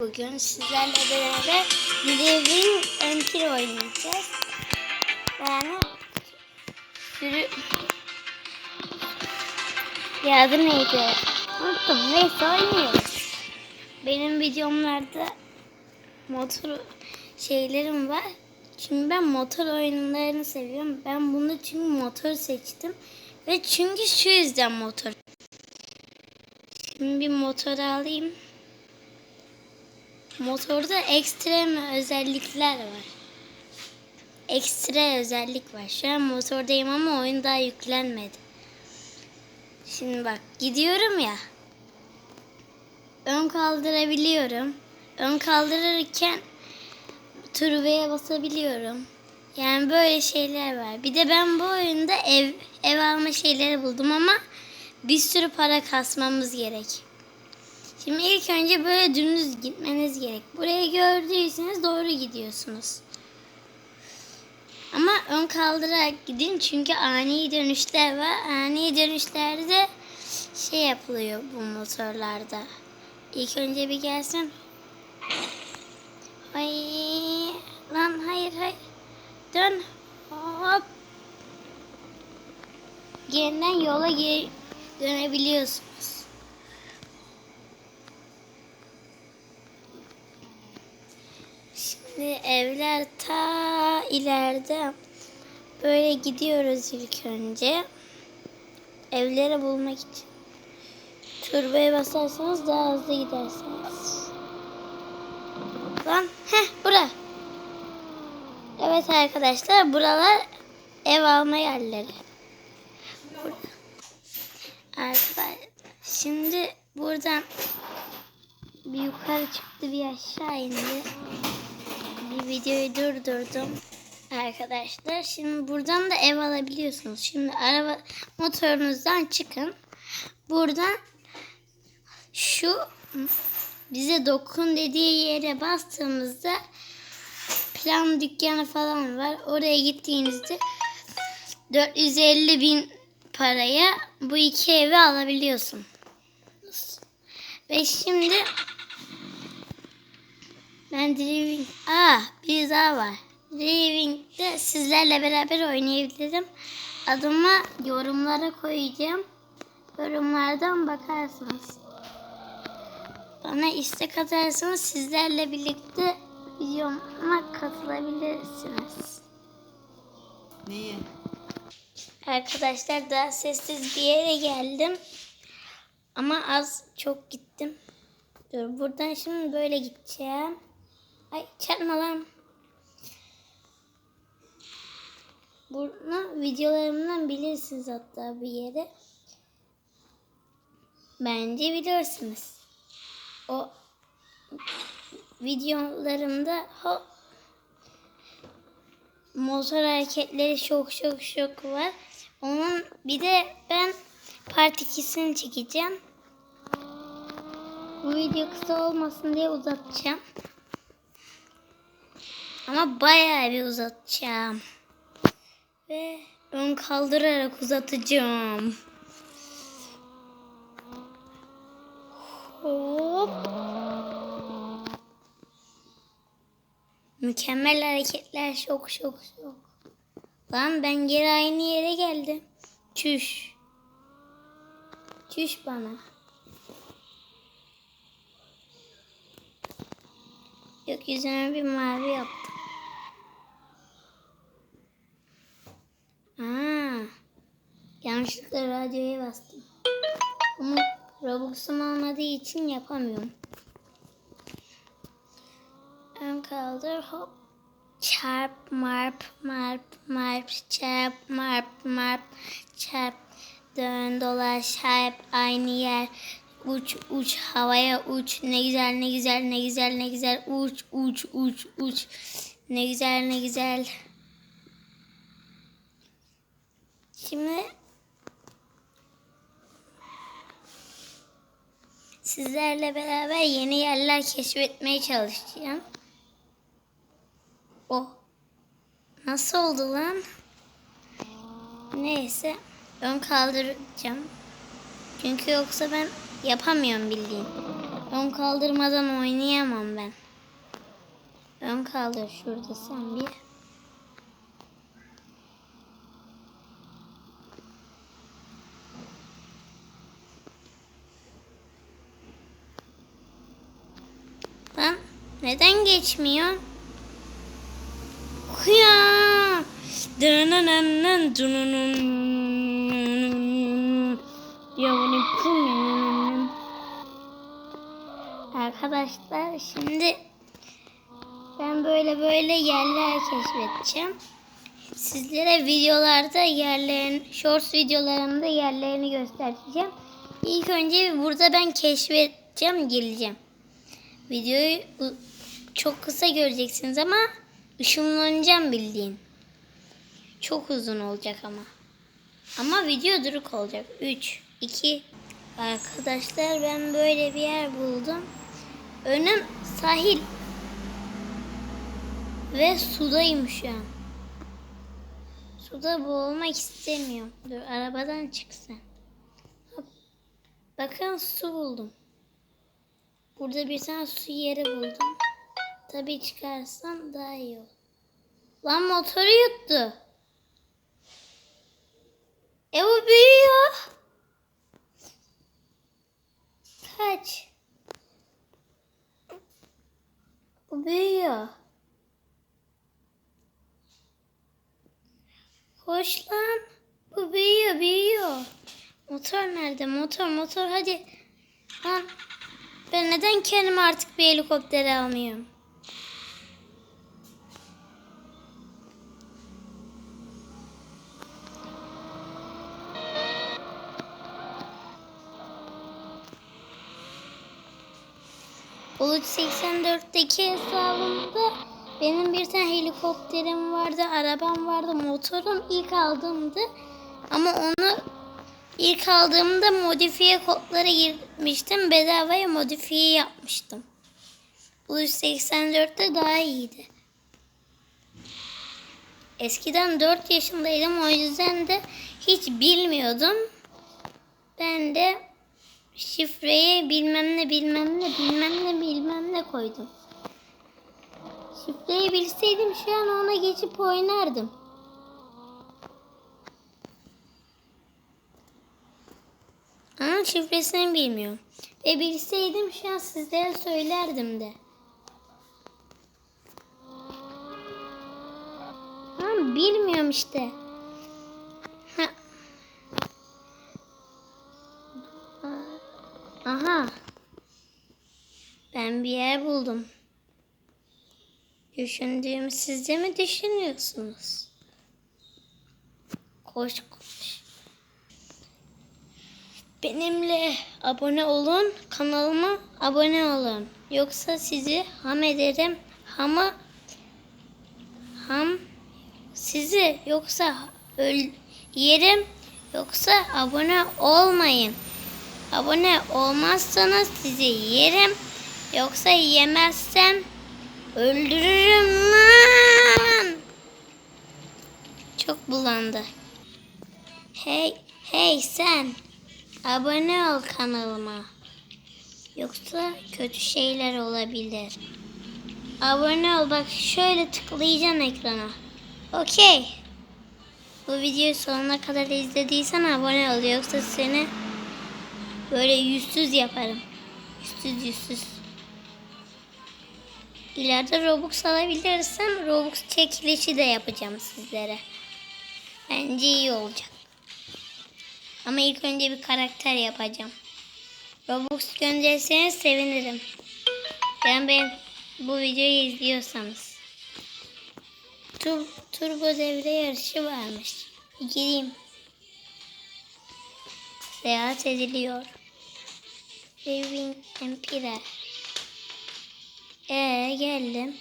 Bugün sizlerle beraber Living Empire oynayacağız. Yani sürü... Ya adı neydi? Unuttum. Neyse oynuyoruz. Benim videomlarda motor şeylerim var. Çünkü ben motor oyunlarını seviyorum. Ben bunu çünkü motor seçtim. Ve çünkü şu yüzden motor. Şimdi bir motor alayım. Motorda ekstrem özellikler var. Ekstra özellik var. Şu an motordayım ama oyun daha yüklenmedi. Şimdi bak gidiyorum ya. Ön kaldırabiliyorum. Ön kaldırırken turbaya basabiliyorum. Yani böyle şeyler var. Bir de ben bu oyunda ev ev alma şeyleri buldum ama bir sürü para kasmamız gerek. Şimdi ilk önce böyle dümdüz gitmeniz gerek. Burayı gördüyseniz doğru gidiyorsunuz. Ama ön kaldırarak gidin çünkü ani dönüşler var. Ani dönüşlerde şey yapılıyor bu motorlarda. İlk önce bir gelsin. Ay lan hayır hayır. Dön. Hop. Yeniden yola geri dönebiliyorsunuz. Şimdi evler ta ileride. Böyle gidiyoruz ilk önce. Evleri bulmak için. Turbaya basarsanız daha hızlı gidersiniz. Lan heh bura. Evet arkadaşlar buralar ev alma yerleri. Arkadaşlar şimdi buradan bir yukarı çıktı bir aşağı indi. Videoyu durdurdum arkadaşlar. Şimdi buradan da ev alabiliyorsunuz. Şimdi araba motorunuzdan çıkın. Buradan şu bize dokun dediği yere bastığımızda plan dükkanı falan var. Oraya gittiğinizde 450 bin paraya bu iki evi alabiliyorsun. Ve şimdi ben Driving... Aa bir daha var. Driving'de sizlerle beraber oynayabilirim. Adımı yorumlara koyacağım. Yorumlardan bakarsınız. Bana istek atarsanız sizlerle birlikte videoma katılabilirsiniz. Neyi? Arkadaşlar daha sessiz bir yere geldim. Ama az çok gittim. Dur buradan şimdi böyle gideceğim. Ay çarpma lan. Bunu videolarımdan bilirsiniz hatta bir yere. Bence bilirsiniz. O videolarımda ho, motor hareketleri çok çok çok var. Onun bir de ben part 2'sini çekeceğim. Bu video kısa olmasın diye uzatacağım. Ama bayağı bir uzatacağım. Ve ön kaldırarak uzatacağım. Hop. Mükemmel hareketler şok şok şok. Lan ben geri aynı yere geldim. Çüş. Çüş bana. Gökyüzüne bir mavi yaptım. Aa, yanlışlıkla radyoya bastım. Ama Robux'um olmadığı için yapamıyorum. Ön kaldır hop. Çarp marp marp marp çarp marp marp çarp. Dön dolaş hep aynı yer. Uç uç havaya uç. Ne güzel ne güzel ne güzel ne güzel. Uç uç uç uç. Ne güzel ne güzel. Şimdi sizlerle beraber yeni yerler keşfetmeye çalışacağım. O. Nasıl oldu lan? Neyse. Ön kaldıracağım. Çünkü yoksa ben yapamıyorum bildiğin. Ön kaldırmadan oynayamam ben. Ön kaldır şurada sen bir. Lan neden geçmiyor? Pum. Arkadaşlar şimdi ben böyle böyle yerler keşfedeceğim. Sizlere videolarda yerlerin, shorts videolarımda yerlerini göstereceğim. İlk önce burada ben keşfedeceğim, geleceğim. Videoyu çok kısa göreceksiniz ama ışınlanacağım bildiğin. Çok uzun olacak ama. Ama video duruk olacak. 3, 2. Arkadaşlar ben böyle bir yer buldum. Önüm sahil. Ve sudayım şu an. Suda boğulmak istemiyorum. Dur arabadan çıksın. Hop. Bakın su buldum. Burada bir tane su yeri buldum. Tabii çıkarsam daha iyi olur. Lan motoru yuttu. E bu büyüyor. Kaç. Bu büyüyor. Koş lan. Bu büyüyor, büyüyor. Motor nerede? Motor, motor hadi. Lan. Ben neden kendime artık bir helikopter almıyorum? 84'teki hesabımda benim bir tane helikopterim vardı, arabam vardı, motorum ilk aldığımdı. Ama onu ilk aldığımda modifiye kodlara girmiştim. Bedavaya modifiye yapmıştım. Bulut 84'te daha iyiydi. Eskiden 4 yaşındaydım o yüzden de hiç bilmiyordum. Ben de şifreyi bilmem ne bilmem ne bilmem ne bilmem ne koydum. Şifreyi bilseydim şu an ona geçip oynardım. Ama şifresini bilmiyorum. Ve bilseydim şu an sizlere söylerdim de. Ama bilmiyorum işte. Ha. Aha. Ben bir yer buldum. Düşündüğümü siz de mi düşünüyorsunuz? Koş koş. Benimle abone olun, kanalıma abone olun. Yoksa sizi ham ederim. Hama ham sizi yoksa öl yerim yoksa abone olmayın. Abone olmazsanız sizi yerim. Yoksa yemezsem öldürürüm lan. Çok bulandı. Hey, hey sen. Abone ol kanalıma. Yoksa kötü şeyler olabilir. Abone ol bak şöyle tıklayacaksın ekrana. Okey. Bu videoyu sonuna kadar izlediysen abone ol. Yoksa seni böyle yüzsüz yaparım. Yüzsüz yüzsüz. İleride Robux alabilirsem Robux çekilişi de yapacağım sizlere. Bence iyi olacak. Ama ilk önce bir karakter yapacağım. Robux gönderirseniz sevinirim. Yani ben bu videoyu izliyorsanız. Tur, turbo devre yarışı varmış. Gireyim. Seyahat ediliyor. Living Empire. Ee geldim.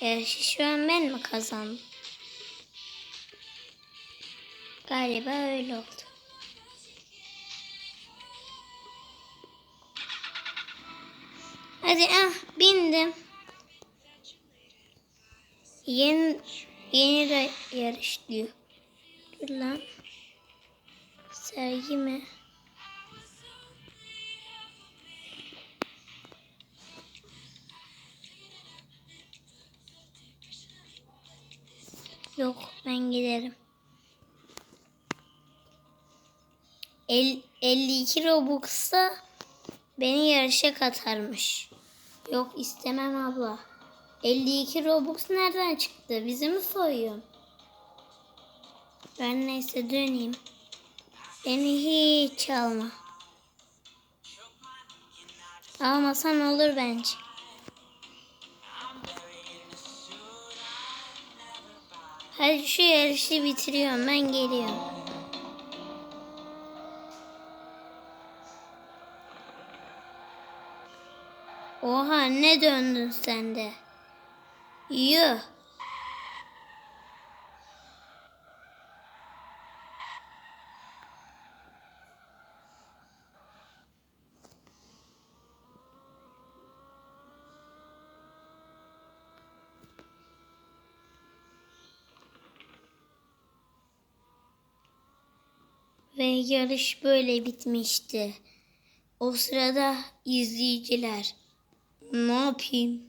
Yarışı şu an ben mi kazandım? Galiba öyle oldu. Hadi ah bindim. Yeni yeni yarış diyor. Dur lan. Sergi mi? Giderim. El, 52 Robux'ta beni yarışa katarmış. Yok istemem abla. 52 Robux nereden çıktı? Bizi mi soyuyor? Ben neyse döneyim. Beni hiç alma. Almasan olur bence. Hadi şu yarışı bitiriyorum. Ben geliyorum. Oha ne döndün sen de. Yuh. Ve yarış böyle bitmişti. O sırada izleyiciler ne yapayım?